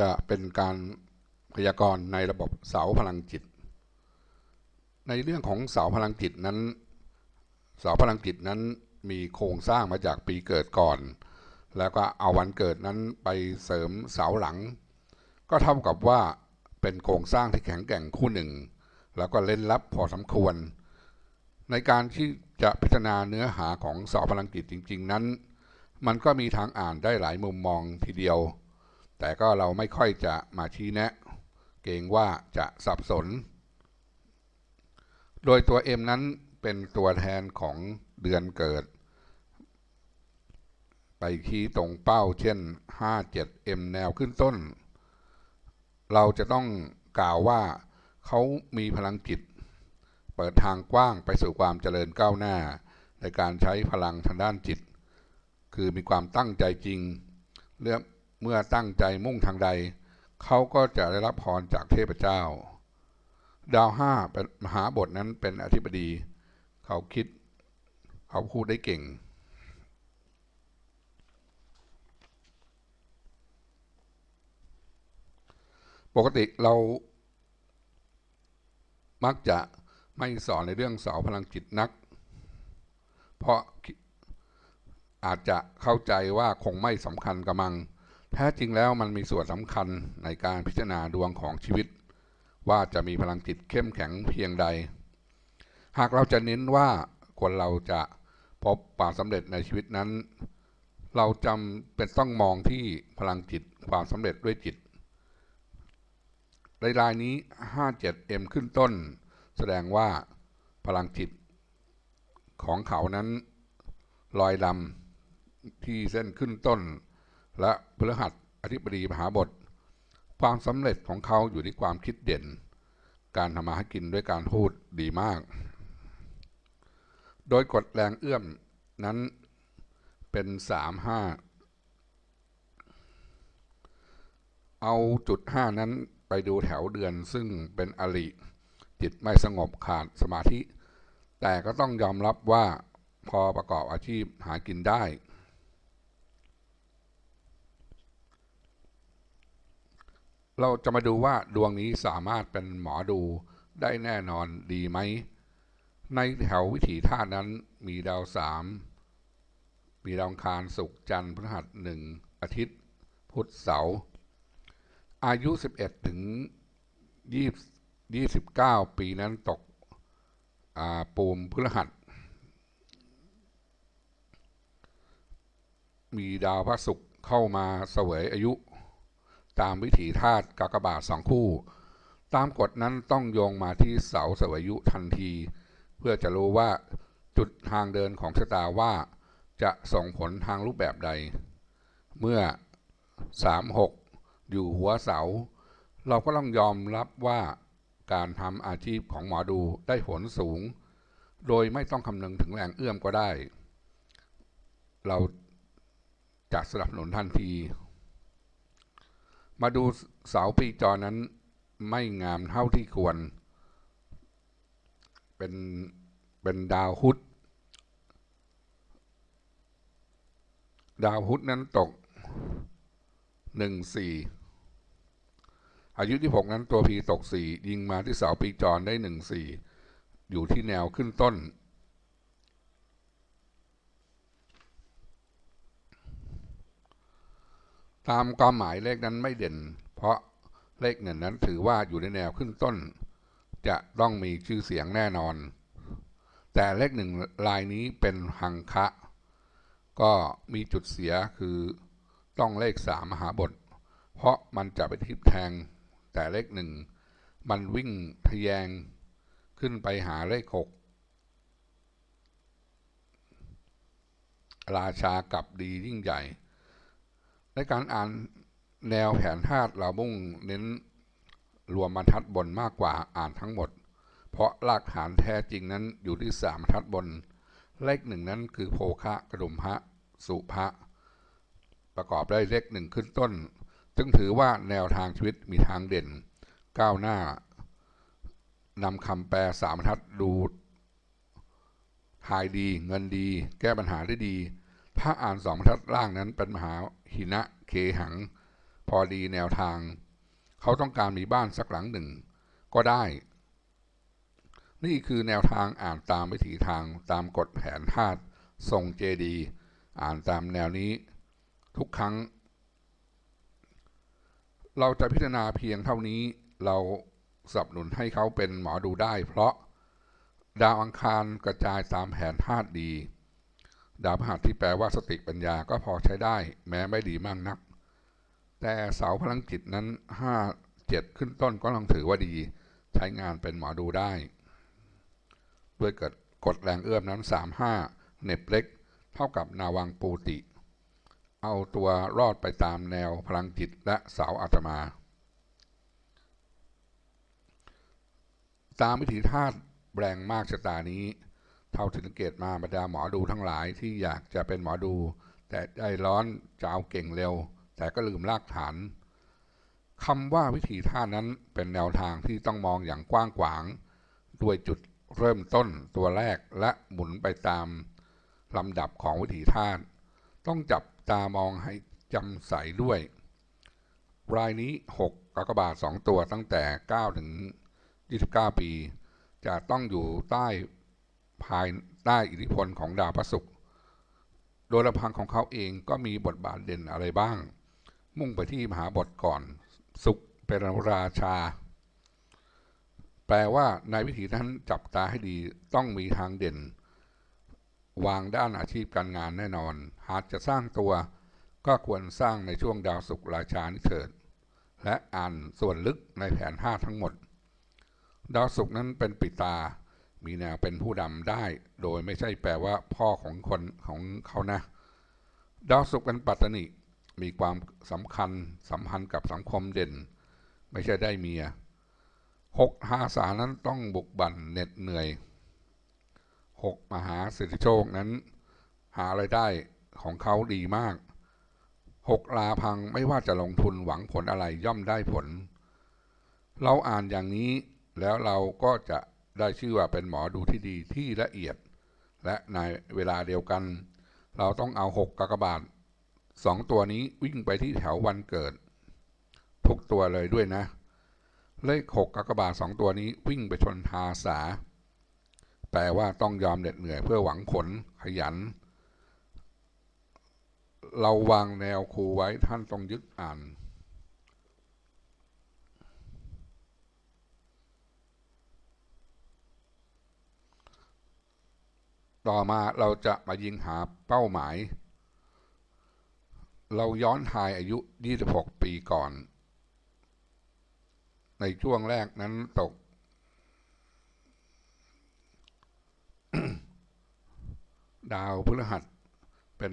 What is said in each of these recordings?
จะเป็นการพยากรณ์ในระบบเสาพลังจิต ในเรื่องของเสาพลังจิตนั้น เสาพลังจิตนั้นมีโครงสร้างมาจากปีเกิดก่อน แล้วก็เอาวันเกิดนั้นไปเสริมเสาหลัง ก็เท่ากับว่าเป็นโครงสร้างที่แข็งแกร่งคู่หนึ่ง แล้วก็เล่นลับพอสมควร ในการที่จะพิจารณาเนื้อหาของเสาพลังจิตจริง ๆ นั้น มันก็มีทางอ่านได้หลายมุมมองทีเดียว แต่ก็เราไม่ค่อยจะมาชี้แนะ เกรงว่าจะสับสน โดยตัว M นั้นเป็นตัวแทนของเดือนเกิด ไปคีตรงเป้าเช่น 57M แนวขึ้นต้น เราจะต้องกล่าวว่าเขามีพลังจิต เปิดทางกว้างไปสู่ความเจริญก้าวหน้า ในการใช้พลังทางด้านจิต คือมีความตั้งใจจริงเรื่อง เมื่อตั้งใจมุ่งทางใด เขาก็จะได้รับพรจากเทพเจ้า ดาวห้าเป็นมหาบทนั้นเป็นอธิบดี เขาคิด เขาพูดได้เก่ง ปกติเรา มักจะไม่สอนในเรื่องเสาพลังจิตนัก เพราะอาจจะเข้าใจว่าคงไม่สำคัญกระมัง แท้จริงแล้วมันมีส่วนสำคัญในการพิจารณาดวงของชีวิต ว่าจะมีพลังจิตเข้มแข็งเพียงใด หากเราจะเน้นว่าคนเราจะพบความสำเร็จในชีวิตนั้น เราจำเป็นต้องมองที่พลังจิตความสำเร็จด้วยจิตรายนี้ 57M ขึ้นต้น แสดงว่าพลังจิตของเขานั้นลอยลำที่เส้นขึ้นต้น และพฤหัสอธิบดีมหาบท ความสำเร็จของเขาอยู่ที่ความคิดเด่น การทำมาหากินด้วยการพูดดีมาก โดยกดแรงเอื้อมนั้นเป็นสามห้าเอาจุดห้านั้นไปดูแถวเดือนซึ่งเป็นอริจิตไม่สงบขาดสมาธิ แต่ก็ต้องยอมรับว่าพอประกอบอาชีพหากินได้ เราจะมาดูว่าดวงนี้สามารถเป็นหมอดูได้แน่นอนดีไหม ในแถววิถีธาตุนั้นมีดาวสาม มีดาวคารศุกจันทร์พฤหัสหนึ่งอาทิตย์ พุธเสาร์อายุ 11 ถึง 20 29 ปีนั้นตกปูมพฤหัส มีดาวพระศุกร์เข้ามาเสวยอายุ ตามวิถีธาตุกากบาทสองคู่ ตามกฎนั้นต้องโยงมาที่เสาเสวยุทันที เพื่อจะรู้ว่าจุดทางเดินของชะตาว่าจะส่งผลทางรูปแบบใด เมื่อ 36 อยู่หัวเสา เราก็ต้องยอมรับว่าการทำอาชีพของหมอดูได้ผลสูง โดยไม่ต้องคำนึงถึงแรงเอื้อมก็ได้ เราจะสนับสนุนทันที มาดูเสาปีจอนั้นไม่งามเท่าที่ควร เป็นเป็นดาวพุธดาวพุธนั้นตกหนึ่งสี่อายุที่หกนั้นตัวพีตกสี่ยิงมาที่เสาปีจรได้หนึ่งสี่อยู่ที่แนวขึ้นต้น ตามความหมายเลขนั้นไม่เด่น เพราะเลขหนึ่งนั้นถือว่าอยู่ในแนวขึ้นต้น จะต้องมีชื่อเสียงแน่นอน แต่เลขหนึ่งลายนี้เป็นหังคะ ก็มีจุดเสียคือต้องเลขสามมหาบท เพราะมันจะไปทิศแทง แต่เลขหนึ่งมันวิ่งทะแยงขึ้นไปหาเลขหกราชากับดียิ่งใหญ่ ในการอ่านแนวแผนธาตุเรามุ่งเน้นรวมบรรทัดบนมากกว่าอ่านทั้งหมด เพราะรากฐานแท้จริงนั้นอยู่ที่สามบรรทัดบน เลขหนึ่งนั้นคือโภคะกระดุมพระสุภะประกอบได้เลขหนึ่งขึ้นต้นจึงถือว่าแนวทางชีวิตมีทางเด่น ก้าวหน้านำคำแปลสามทัดดูหายดี เงินดี แก้ปัญหาได้ดี ถ้าอ่านสองทัดล่างนั้นเป็นมหาหินะเคหัง พอดีแนวทาง เขาต้องการมีบ้านสักหลังหนึ่ง ก็ได้ นี่คือแนวทางอ่านตามวิถีทางตามกฎแผนธาตุทรงเจดี อ่านตามแนวนี้ ทุกครั้ง เราจะพิจารณาเพียงเท่านี้เราสนับสนุนให้เขาเป็นหมอดูได้ เพราะดาวอังคารกระจายตามแผนธาตุดี ดาวพฤหัสที่แปลว่าสติปัญญาก็พอใช้ได้แม้ไม่ดีมากนัก แต่เสาพลังจิตนั้นห้าเจ็ดขึ้นต้นก็ต้องถือว่าดี ใช้งานเป็นหมอดูได้ ด้วยเกิดกดแรงเอื้อมนั้นสามห้าเน็บเล็ก เท่ากับนาวังปูติ เอาตัวรอดไปตามแนวพลังจิตและเสาอาตมา ตามวิถีธาตุแรงมากชะตานี้ เท่าที่สังเกตมาบรรดาหมอดูทั้งหลายที่อยากจะเป็นหมอดู แต่ใจร้อนจะเอาเก่งเร็ว แต่ก็ลืมรากฐานคำว่าวิถีธานั้นเป็นแนวทางที่ต้องมองอย่างกว้างขวาง ด้วยจุดเริ่มต้นตัวแรกและหมุนไปตามลำดับของวิถีธาตุต้องจับตามองให้จำใส่ด้วย รายนี้ 6กกบาทสองตัวตั้งแต่ 9 ถึง 29 ปี จะต้องอยู่ใต้ ภายใต้อิทธิพลของดาวพระศุกร์โดยลำพังของเขาเองก็มีบทบาทเด่นอะไรบ้าง มุ่งไปที่มหาบทก่อนสุขเป็นราชา แปลว่าในวิถีนั้นจับตาให้ดีต้องมีทางเด่น วางด้านอาชีพการงานแน่นอน หากจะสร้างตัวก็ควรสร้างในช่วงดาวศุกร์ราชานิเถิด และอ่านส่วนลึกในแผนห้าทั้งหมด ดาวศุกร์นั้นเป็นปิตา มีแนวเป็นผู้ดำได้ โดยไม่ใช่แปลว่าพ่อของคนของเขานะ ดาวศุกร์เป็นปัตตนิมีความสำคัญสัมพันธ์กับสังคมเด่น ไม่ใช่ได้เมียหกหาสานั้นต้องบุกบั่นเหน็ดเหนื่อยหกมหาสิทธิโชคนั้น หาไรายได้ของเขาดีมากหกลาพังไม่ว่าจะลงทุนหวังผลอะไรย่อมได้ผล เราอ่านอย่างนี้แล้วเราก็จะ ได้ชื่อว่าเป็นหมอดูที่ดีที่ละเอียด และในเวลาเดียวกัน เราต้องเอาหกกากบาทสองตัวนี้วิ่งไปที่แถววันเกิด ทุกตัวเลยด้วยนะ เลขหกกากบาทสองตัวนี้วิ่งไปชนทาสา แปลว่าต้องยอมเหน็ดเหนื่อยเพื่อหวังผลขยัน เราวางแนวครูไว้ท่านต้องยึดอ่าน ต่อมาเราจะมายิงหาเป้าหมาย เราย้อนทายอายุ 26 ปีก่อน ในช่วงแรกนั้นตก ดาวพฤหัส เป็น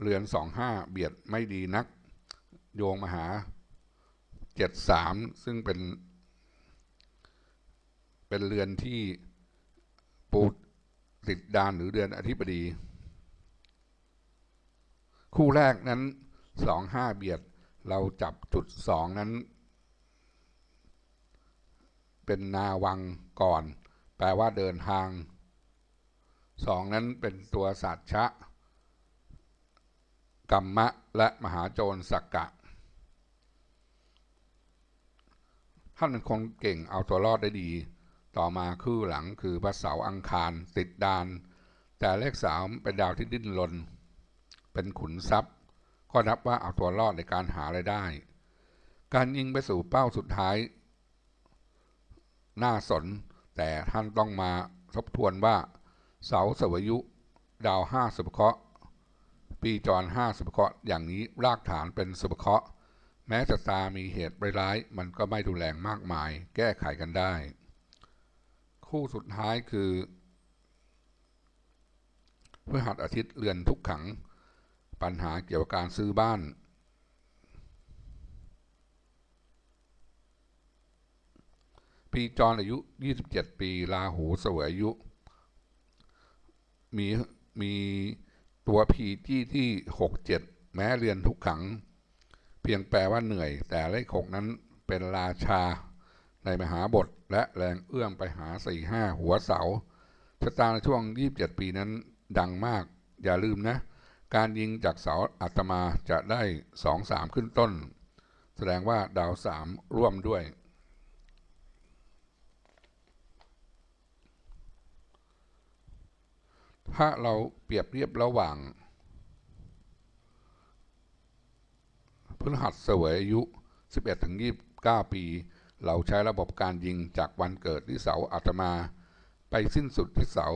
เรือนสองห้าเบียดไม่ดีนัก โยงมาหาเจ็ดสามซึ่งเป็น เป็นเรือนที่ปู ติดดานหรือเดือนอธิบดี คู่แรกนั้นสองห้าเบียด เราจับจุดสองนั้น เป็นนาวังก่อน แปลว่าเดินทางสองนั้นเป็นตัวสัตชะกัมมะ และมหาโจรสักกะ ท่านเป็นคนเก่งเอาตัวรอดได้ดี ต่อมาคือหลังคือพระเสาอังคาร ติดดาน แต่เลขสามเป็นดาวที่ดิ้นรนเป็นขุนทรัพย์ ก็นับว่าเอาตัวรอดในการหาไรายได้ การยิงไปสู่เป้าสุดท้าย น่าสน แต่ท่านต้องมาทบทวนว่า เสาสวยุ ดาวห้าสุภเคราะห์ปีจรห้าสุภเคราะห์อย่างนี้รากฐานเป็นสุภเคราะห์แม้จะตามีเหตุร้ายมันก็ไม่ดูแรงมากมาย แก้ไขกันได้ คู่สุดท้ายคือพฤหัสอาทิตย์เรือนทุกขัง ปัญหาเกี่ยวกับการซื้อบ้าน ปีจรอายุ 27 ปีลาหูเสวยอายุ มีมีตัวพีที่ที่หกเจ็ดแม้เรียนทุกขัง เพียงแปลว่าเหนื่อย แต่เลขหกนั้นเป็นราชาในมหาบท และแรงเอื้อมไปหาสี่ห้าหัวเสาชะตาในช่วงยี่บเจ็ดปีนั้นดังมาก อย่าลืมนะ การยิงจากเสาอัตมาจะได้สองสามขึ้นต้น แสดงว่าดาวสามร่วมด้วย ถ้าเราเปรียบเทียบระหว่างพฤหัสเสวยอายุ 11ถึง29 ปี เราใช้ระบบการยิงจากวันเกิดที่เสาอาตมา ไปสิ้นสุดที่เสา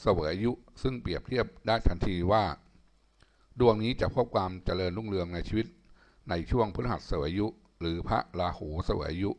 เสวยอายุ ซึ่งเปรียบเทียบได้ทันทีว่า ดวงนี้จะพบความเจริญรุ่งเรืองในชีวิต ในช่วงพฤหัสเสวยอายุ หรือพระราหูเสวยอายุ